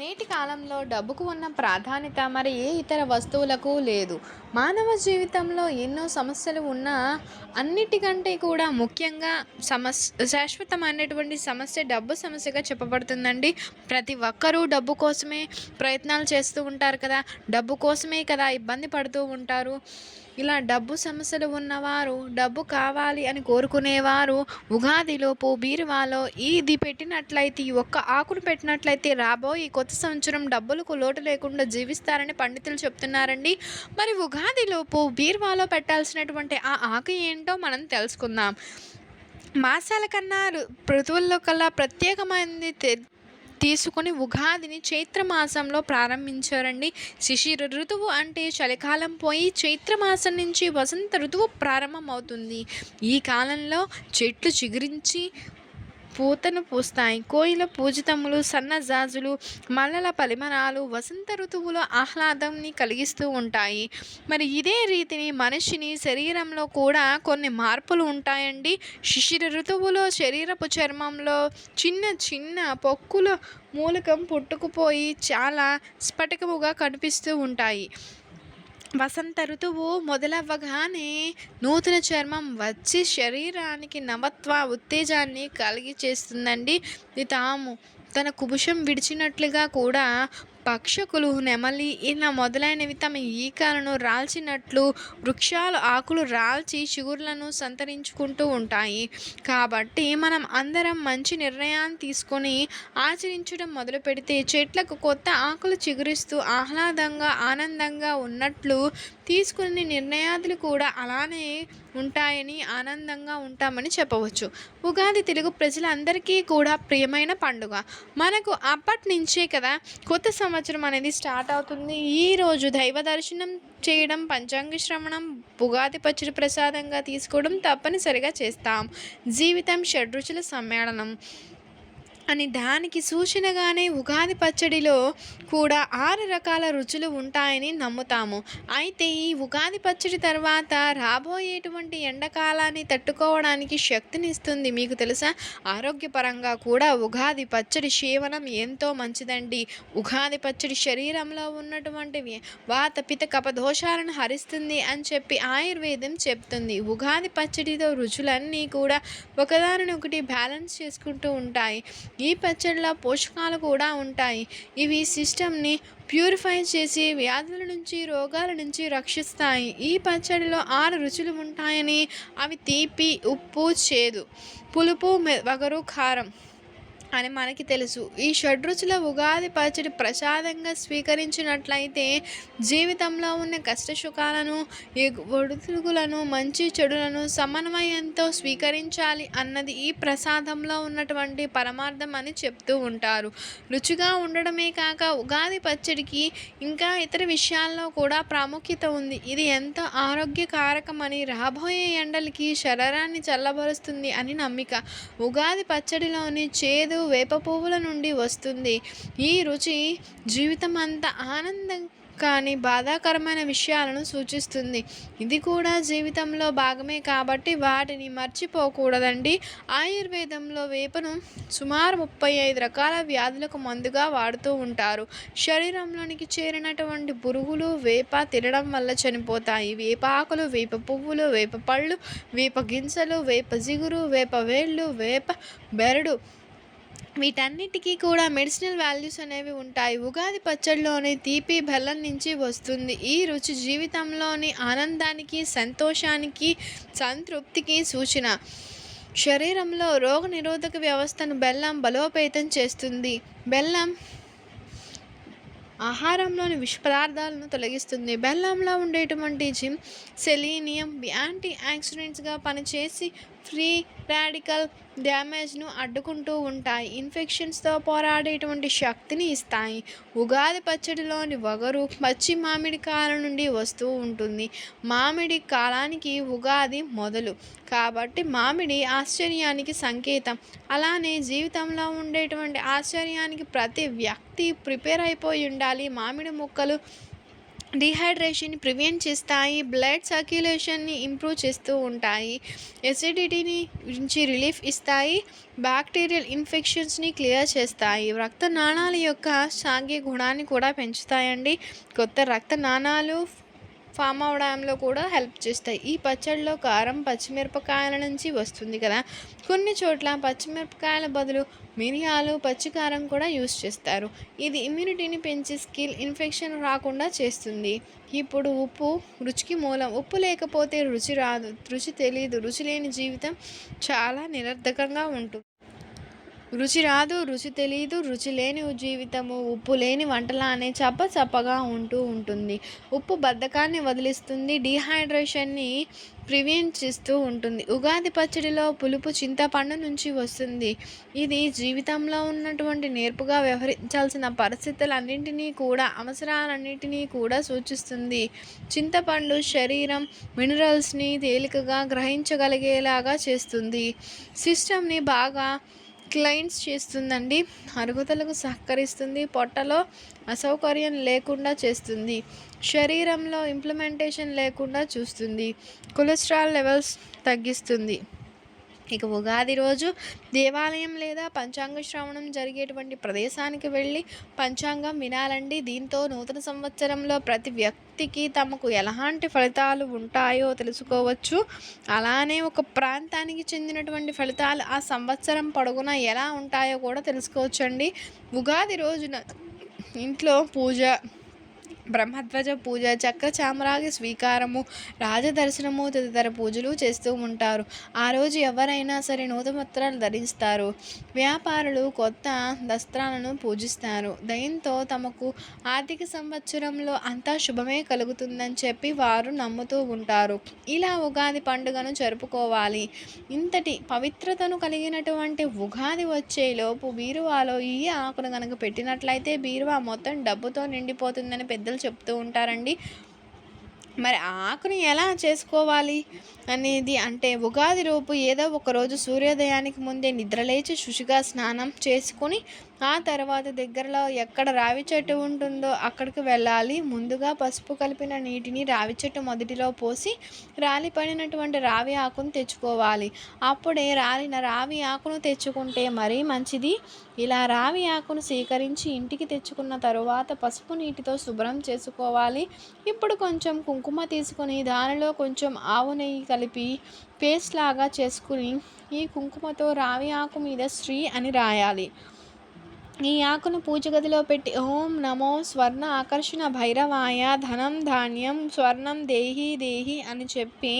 నేటి కాలంలో డబ్బుకు ఉన్న ప్రాధాన్యత మరి ఏ ఇతర వస్తువులకు లేదు. మానవ జీవితంలో ఎన్నో సమస్యలు ఉన్నా అన్నిటికంటే కూడా ముఖ్యంగా సమస్య శాశ్వతమైనటువంటి సమస్య డబ్బు సమస్యగా చెప్పబడుతుందండి. ప్రతి ఒక్కరూ డబ్బు కోసమే ప్రయత్నాలు చేస్తూ ఉంటారు కదా. డబ్బు కోసమే కదా ఇబ్బంది పడుతూ ఉంటారు. ఇలా డబ్బు సమస్యలు ఉన్నవారు డబ్బు కావాలి అని కోరుకునేవారు ఉగాదిలోపు బీరువాలో ఇది పెట్టినట్లయితే ఈ ఒక్క ఆకును పెట్టినట్లయితే రాబోయే కొత్త సంవత్సరం డబ్బులకు లోటు లేకుండా జీవిస్తారని పండితులు చెప్తున్నారండి. మరి ఉగాదిలోపు బీరువాలో పెట్టాల్సినటువంటి ఆ ఆకు ఏంటో మనం తెలుసుకుందాం. మాసాల కన్నా ఋతువుల్లో కల్లా ప్రత్యేకమైనది తె- తీసుకుని ఉగాదిని చైత్రమాసంలో ప్రారంభించారండి. శిశిర ఋతువు అంటే చలికాలం పోయి చైత్రమాసం నుంచి వసంత ఋతువు ప్రారంభమవుతుంది. ఈ కాలంలో చెట్లు చిగురించి పూతను పూస్తాయి. కోయిల పూజితములు సన్నజాజులు మల్లల పరిమళాలు వసంత ఋతువులో ఆహ్లాదాన్ని కలిగిస్తూ ఉంటాయి. మరి ఇదే రీతిని మనిషిని శరీరంలో కూడా కొన్ని మార్పులు ఉంటాయండి. శిశిర ఋతువులో శరీరపు చర్మంలో చిన్న చిన్న పొక్కుల మూలకం పుట్టుకుపోయి చాలా స్ఫటికముగా కనిపిస్తూ ఉంటాయి. వసంత ఋతువు మొదలవ్వగానే నూతన చర్మం వచ్చి శరీరానికి నవత్వ ఉత్తేజాన్ని కలిగి చేస్తుందండి తాము తన కుబుషం విడిచినట్లుగా కూడా పక్షకులు నెమలి ఇలా మొదలైనవి తమ ఈకలను రాల్చినట్లు వృక్షాలు ఆకులు రాల్చి చిగుర్లను సంతరించుకుంటూ ఉంటాయి. కాబట్టి మనం అందరం మంచి నిర్ణయాన్ని తీసుకొని ఆచరించడం మొదలు పెడితే చెట్లకు కొత్త ఆకులు చిగురిస్తూ ఆహ్లాదంగా ఆనందంగా ఉన్నట్లు తీసుకునే నిర్ణయాలు కూడా అలానే ఉంటాయని ఆనందంగా ఉంటామని చెప్పవచ్చు. ఉగాది తెలుగు ప్రజలందరికీ కూడా ప్రియమైన పండుగ. మనకు అప్పటి నుంచే కదా కొత్త సంవత్సరం అనేది స్టార్ట్ అవుతుంది. ఈరోజు దైవ దర్శనం చేయడం పంచాంగ శ్రవణం ఉగాది పచ్చడి ప్రసాదంగా తీసుకోవడం తప్పనిసరిగా చేస్తాం. జీవితం షడ్రుచుల సమ్మేళనం. అని దానికి సూచనగానే ఉగాది పచ్చడిలో కూడా ఆరు రకాల రుచులు ఉంటాయని నమ్ముతాము. అయితే ఈ ఉగాది పచ్చడి తర్వాత రాబోయేటువంటి ఎండాకాలాన్ని తట్టుకోవడానికి శక్తినిస్తుంది. మీకు తెలుసా? ఆరోగ్యపరంగా కూడా ఉగాది పచ్చడి సేవనం ఎంతో మంచిదండి. ఉగాది పచ్చడి శరీరంలో ఉన్నటువంటి వాత పిత కపదోషాలను హరిస్తుంది అని చెప్పి ఆయుర్వేదం చెప్తుంది. ఉగాది పచ్చడితో రుచులన్నీ కూడా ఒకదానినొకటి బ్యాలెన్స్ చేసుకుంటూ ఉంటాయి. ఈ పచ్చడిలో పోషకాలు కూడా ఉంటాయి. ఇవి సిస్టమ్ని ప్యూరిఫై చేసి వ్యాధుల నుంచి రోగాల నుంచి రక్షిస్తాయి. ఈ పచ్చడిలో ఆరు రుచులు ఉంటాయని అవి తీపి ఉప్పు చేదు పులుపు వగరు కారం అని మనకి తెలుసు. ఈ షడ్రుచుల ఉగాది పచ్చడి ప్రసాదంగా స్వీకరించినట్లయితే జీవితంలో ఉన్న కష్టసుఖాలను సుఖాలను మంచి చెడులను సమన్వయంతో స్వీకరించాలి అన్నది ఈ ప్రసాదంలో ఉన్నటువంటి పరమార్థం అని చెప్తూ ఉంటారు. రుచిగా ఉండడమే కాక ఉగాది పచ్చడికి ఇంకా ఇతర విషయాల్లో కూడా ప్రాముఖ్యత ఉంది. ఇది ఎంతో ఆరోగ్యకారకమని రాబోయే ఎండలకి శరీరాన్ని చల్లబరుస్తుంది అని నమ్మిక. ఉగాది పచ్చడిలోని చేదు వేప పువ్వుల నుండి వస్తుంది. ఈ రుచి జీవితం అంతా ఆనందం కానీ బాధాకరమైన విషయాలను సూచిస్తుంది. ఇది కూడా జీవితంలో భాగమే కాబట్టి వాటిని మర్చిపోకూడదండి. ఆయుర్వేదంలో వేపను సుమారు ముప్పై ఐదు రకాల వ్యాధులకు మందుగా వాడుతూ ఉంటారు. శరీరంలోనికి చేరినటువంటి పురుగులు వేప తినడం వల్ల చనిపోతాయి. వేప ఆకులు వేప పువ్వులు వేప పళ్ళు వేప గింజలు వేప జిగురు వేప వేళ్ళు వేప బెరడు వీటన్నిటికీ కూడా మెడిసినల్ వాల్యూస్ అనేవి ఉంటాయి. ఉగాది పచ్చడిలోని తీపి బెల్లం నుంచి వస్తుంది. ఈ రుచి జీవితంలోని ఆనందానికి సంతోషానికి సంతృప్తికి సూచన. శరీరంలో రోగ నిరోధక వ్యవస్థను బెల్లం బలోపేతం చేస్తుంది. బెల్లం ఆహారంలోని విష పదార్థాలను తొలగిస్తుంది. బెల్లంలో ఉండేటువంటి జిమ్ సెలీనియం యాంటీ యాక్సిడెంట్స్గా పనిచేసి ఫ్రీ రాడికల్ డ్యామేజ్ను అడ్డుకుంటూ ఉంటాయి. ఇన్ఫెక్షన్స్తో పోరాడేటువంటి శక్తిని ఇస్తాయి. ఉగాది పచ్చడిలోని వగరు పచ్చి మామిడి కాలం నుండి వస్తూ ఉంటుంది. మామిడి కాలానికి ఉగాది మొదలు. కాబట్టి మామిడి ఆశ్చర్యానికి సంకేతం. అలానే జీవితంలో ఉండేటువంటి ఆశ్చర్యానికి ప్రతి వ్యక్తి ప్రిపేర్ అయిపోయి ఉండాలి. మామిడి ముక్కలు డిహైడ్రేషన్ ప్రివెంట్ చేస్తాయి బ్లడ్ సర్క్యులేషన్ని ఇంప్రూవ్ చేస్తూ ఉంటాయి ఎసిడిటీని నుంచి రిలీఫ్ ఇస్తాయి బ్యాక్టీరియల్ ఇన్ఫెక్షన్స్ని క్లియర్ చేస్తాయి. రక్త నాణాల యొక్క సాగే గుణాన్ని కూడా పెంచుతాయండి. కొత్త రక్త నాణాలు ఫామ్ అవడంలో కూడా హెల్ప్ చేస్తాయి. ఈ పచ్చడిలో కారం పచ్చిమిరపకాయల నుంచి వస్తుంది కదా. కొన్ని చోట్ల పచ్చిమిరపకాయల బదులు మిరియాలు పచ్చికారం కూడా యూస్ చేస్తారు. ఇది ఇమ్యూనిటీని పెంచి స్కిల్ ఇన్ఫెక్షన్ రాకుండా చేస్తుంది. ఇప్పుడు ఉప్పు రుచికి మూలం. ఉప్పు లేకపోతే రుచి రాదు. రుచి తెలియదు రుచి లేని జీవితం చాలా నిరర్ధకంగా ఉంటుంది. రుచి రాదు రుచి తెలియదు రుచి లేని జీవితము ఉప్పు లేని వంటలా అనే చప్ప చప్పగా ఉంటూ ఉంటుంది. ఉప్పు బద్ధకాన్ని వదిలిస్తుంది డీహైడ్రేషన్ని ప్రివెంట్ చేస్తూ ఉంటుంది. ఉగాది పచ్చడిలో పులుపు చింతపండు నుంచి వస్తుంది. ఇది జీవితంలో ఉన్నటువంటి నేర్పుగా వ్యవహరించాల్సిన పరిస్థితులన్నింటినీ కూడా అవసరాలన్నింటినీ కూడా సూచిస్తుంది. చింతపండు శరీరం మినరల్స్ని తేలికగా గ్రహించగలిగేలాగా చేస్తుంది. సిస్టమ్ని బాగా క్లైన్స్ చేస్తుందండి. అరుగుదలకు సహకరిస్తుంది. పొట్టలో అసౌకర్యం లేకుండా చేస్తుంది. శరీరంలో ఇంప్లిమెంటేషన్ లేకుండా చూస్తుంది. కొలెస్ట్రాల్ లెవెల్స్ తగ్గిస్తుంది. ఇక ఉగాది రోజు దేవాలయం లేదా పంచాంగ శ్రవణం జరిగేటువంటి ప్రదేశానికి వెళ్ళి పంచాంగం వినాలండి. దీంతో నూతన సంవత్సరంలో ప్రతి వ్యక్తికి తమకు ఎలాంటి ఫలితాలు ఉంటాయో తెలుసుకోవచ్చు. అలానే ఒక ప్రాంతానికి చెందినటువంటి ఫలితాలు ఆ సంవత్సరం పొడుగునా ఎలా ఉంటాయో కూడా తెలుసుకోవచ్చండి. ఉగాది రోజున ఇంట్లో పూజ బ్రహ్మధ్వజ పూజ చక్ర చామరాగి స్వీకారము రాజదర్శనము తదితర పూజలు చేస్తూ ఉంటారు. ఆ రోజు ఎవరైనా సరే నూతనవస్త్రాలు ధరిస్తారు. వ్యాపారులు కొత్త దస్త్రాలను పూజిస్తారు. దీంతో తమకు ఆర్థిక సంవత్సరంలో అంతా శుభమే కలుగుతుందని చెప్పి వారు నమ్ముతూ ఉంటారు. ఇలా ఉగాది పండుగను జరుపుకోవాలి. ఇంతటి పవిత్రతను కలిగినటువంటి ఉగాది వచ్చేలోపు బీరువాలో ఈ ఆకును కనుక పెట్టినట్లయితే బీరువా మొత్తం డబ్బుతో నిండిపోతుందని పెద్దలు చెప్తూ ఉంటారండి. మరి ఆకుని ఎలా చేసుకోవాలి అనేది అంటే ఉగాది రూపు ఏదో ఒకరోజు సూర్యోదయానికి ముందే నిద్రలేచి శుచిగా స్నానం చేసుకొని ఆ తర్వాత దగ్గరలో ఎక్కడ రావి చెట్టు ఉంటుందో అక్కడికి వెళ్ళాలి. ముందుగా పసుపు కలిపిన నీటిని రావి చెట్టు మొదటిలో పోసి రాలిపడినటువంటి రావి ఆకును తెచ్చుకోవాలి. అప్పుడే రాలిన రావి ఆకును తెచ్చుకుంటే మరీ మంచిది. ఇలా రావి ఆకును సేకరించి ఇంటికి తెచ్చుకున్న తరువాత పసుపు నీటితో శుభ్రం చేసుకోవాలి. ఇప్పుడు కొంచెం కుంకుమ తీసుకొని దానిలో కొంచెం ఆవు నెయ్యి కలిపి పేస్ట్ లాగా చేసుకుని ఈ కుంకుమతో రావి ఆకు మీద శ్రీ అని రాయాలి. ఈ ఆకును పూజ గదిలో పెట్టి ఓం నమో స్వర్ణ ఆకర్షణ భైరవాయ ధనం ధాన్యం స్వర్ణం దేహి దేహి అని చెప్పి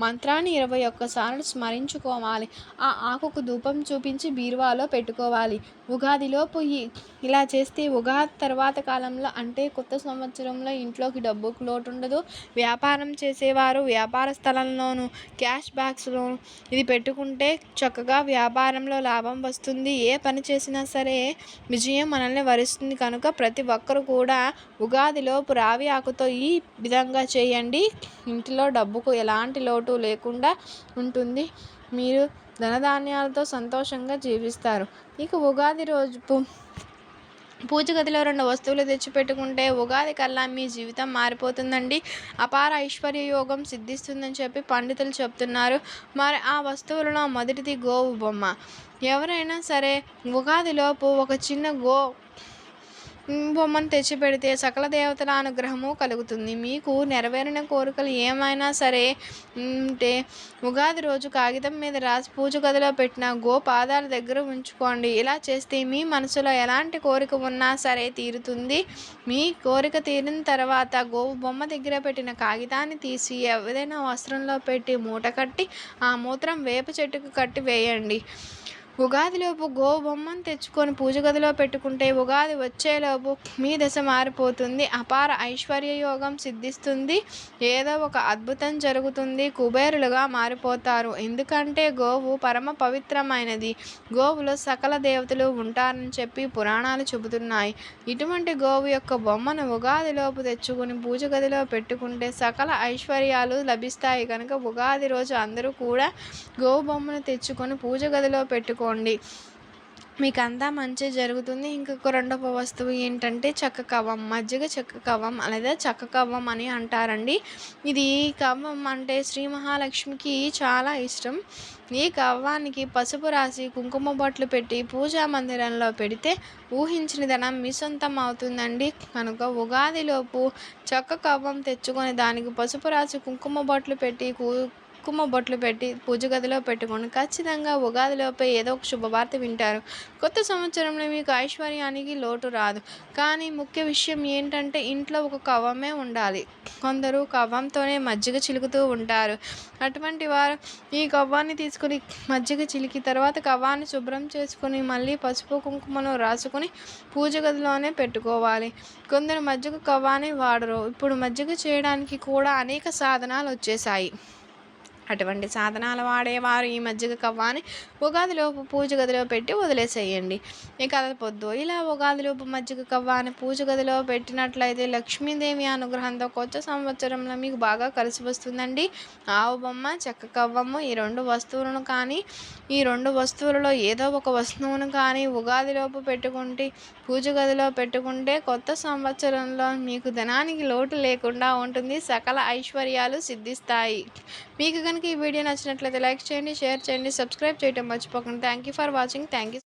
మంత్రాన్ని ఇరవై ఒక్కసార్లు స్మరించుకోవాలి. ఆ ఆకుకు ధూపం చూపించి బీరువాలో పెట్టుకోవాలి. ఉగాదిలోపు ఇలా చేస్తే ఉగాది తర్వాత కాలంలో అంటే కొత్త సంవత్సరంలో ఇంట్లోకి డబ్బుకు లోటు ఉండదు వ్యాపారం చేసేవారు వ్యాపార స్థలంలోనూ క్యాష్ బ్యాగ్స్లోను ఇది పెట్టుకుంటే చక్కగా వ్యాపారంలో లాభం వస్తుంది. ఏ పని చేసినా సరే విజయం మనల్ని వరిస్తుంది. కనుక ప్రతి ఒక్కరు కూడా ఉగాదిలోపు రావి ఆకుతో ఈ విధంగా చేయండి. ఇంటిలో డబ్బుకు ఎలాంటి లోటు లేకుండా ఉంటుంది. మీరు ధనధాన్యాలతో సంతోషంగా జీవిస్తారు. ఇక ఉగాది రోజు పూజ గదిలో రెండు వస్తువులు తెచ్చిపెట్టుకుంటే ఉగాది కల్లా మీ జీవితం మారిపోతుందండి. అపార ఐశ్వర్య యోగం సిద్ధిస్తుందని చెప్పి పండితులు చెప్తున్నారు. మరి ఆ వస్తువులలో మొదటిది గోవు బొమ్మ. ఎవరైనా సరే ఉగాదిలోపు ఒక చిన్న గో బొమ్మను తెచ్చిపెడితే సకల దేవతల అనుగ్రహము కలుగుతుంది. మీకు నెరవేరిన కోరికలు ఏమైనా సరే ఉంటే ఉగాది రోజు కాగితం మీద రాసి పూజ గదిలో పెట్టిన గో పాదాల దగ్గర ఉంచుకోండి. ఇలా చేస్తే మీ మనసులో ఎలాంటి కోరిక ఉన్నా సరే తీరుతుంది. మీ కోరిక తీరిన తర్వాత గోవు బొమ్మ దగ్గర పెట్టిన కాగితాన్ని తీసి ఏదైనా వస్త్రంలో పెట్టి మూట కట్టి ఆ మూత్రం వేప చెట్టుకు కట్టి వేయండి. ఉగాదిలోపు గో బొమ్మను తెచ్చుకొని పూజ గదిలో పెట్టుకుంటే ఉగాది వచ్చేలోపు మీ దశ మారిపోతుంది. అపార ఐశ్వర్య యోగం సిద్ధిస్తుంది. ఏదో ఒక అద్భుతం జరుగుతుంది. కుబేరులుగా మారిపోతారు. ఎందుకంటే గోవు పరమ పవిత్రమైనది. గోవులో సకల దేవతలు ఉంటారని చెప్పి పురాణాలు చెబుతున్నాయి. ఇటువంటి గోవు యొక్క బొమ్మను ఉగాదిలోపు తెచ్చుకుని పూజ గదిలో పెట్టుకుంటే సకల ఐశ్వర్యాలు లభిస్తాయి. కనుక ఉగాది రోజు అందరూ కూడా గోవు బొమ్మను తెచ్చుకొని పూజ గదిలో పెట్టుకో చేసుకోండి. మీకు అంతా మంచి జరుగుతుంది. ఇంకొక రెండవ వస్తువు ఏంటంటే చెక్క కవ్వం. మజ్జిగ చెక్క కవ్వం లేదా చెక్క కవ్వం అని అంటారండి. ఇది కవ్వం అంటే శ్రీ మహాలక్ష్మికి చాలా ఇష్టం. ఈ కవ్వానికి పసుపు రాసి కుంకుమ బొట్లు పెట్టి పూజా మందిరంలో పెడితే ఊహించిన ధనం మీ సొంతం అవుతుందండి. కనుక ఉగాదిలోపు చెక్క కవ్వం తెచ్చుకొని దానికి పసుపు రాసి కుంకుమ బొట్లు పెట్టి కుంకుమ బొట్లు పెట్టి పూజ గదిలో పెట్టుకోండి ఖచ్చితంగా ఉగాదిలోపే ఏదో ఒక శుభవార్త వింటారు. కొత్త సంవత్సరంలో మీకు ఐశ్వర్యానికి లోటు రాదు. కానీ ముఖ్య విషయం ఏంటంటే ఇంట్లో ఒక కవ్వమే ఉండాలి. కొందరు కవ్వంతోనే మజ్జిగ చిలుకుతూ ఉంటారు. అటువంటి వారు ఈ కవ్వాన్ని తీసుకుని మజ్జిగ చిలికి తర్వాత కవ్వాన్ని శుభ్రం చేసుకుని మళ్ళీ పసుపు కుంకుమను రాసుకుని పూజ గదిలోనే పెట్టుకోవాలి. కొందరు మజ్జిగ కవ్వాన్ని వాడరు. ఇప్పుడు మజ్జిగ చేయడానికి కూడా అనేక సాధనాలు వచ్చేసాయి అటువంటి సాధనాలు వాడేవారు ఈ మజ్జిగ కవ్వాని ఉగాదిలోపు పూజ గదిలో పెట్టి వదిలేసేయండి. ఇక పొద్దు. ఇలా ఉగాదిలోపు మజ్జిగ కవ్వాని పూజ గదిలో పెట్టినట్లయితే లక్ష్మీదేవి అనుగ్రహంతో కొత్త సంవత్సరంలో మీకు బాగా కలిసి వస్తుందండి. ఆవు బొమ్మ చెక్క కవ్వము ఈ రెండు వస్తువులను కానీ ఈ రెండు వస్తువులలో ఏదో ఒక వస్తువును కానీ ఉగాదిలోపు పెట్టుకుంటే పూజ గదిలో పెట్టుకుంటే కొత్త సంవత్సరంలో మీకు ధనానికి లోటు లేకుండా ఉంటుంది. సకల ఐశ్వర్యాలు సిద్ధిస్తాయి. మీకు కనుక ఈ వీడియో నచ్చినట్లయితే లైక్ చేయండి షేర్ చేయండి సబ్స్క్రైబ్ చేయడం మర్చిపోకండి. Thank you for watching thank you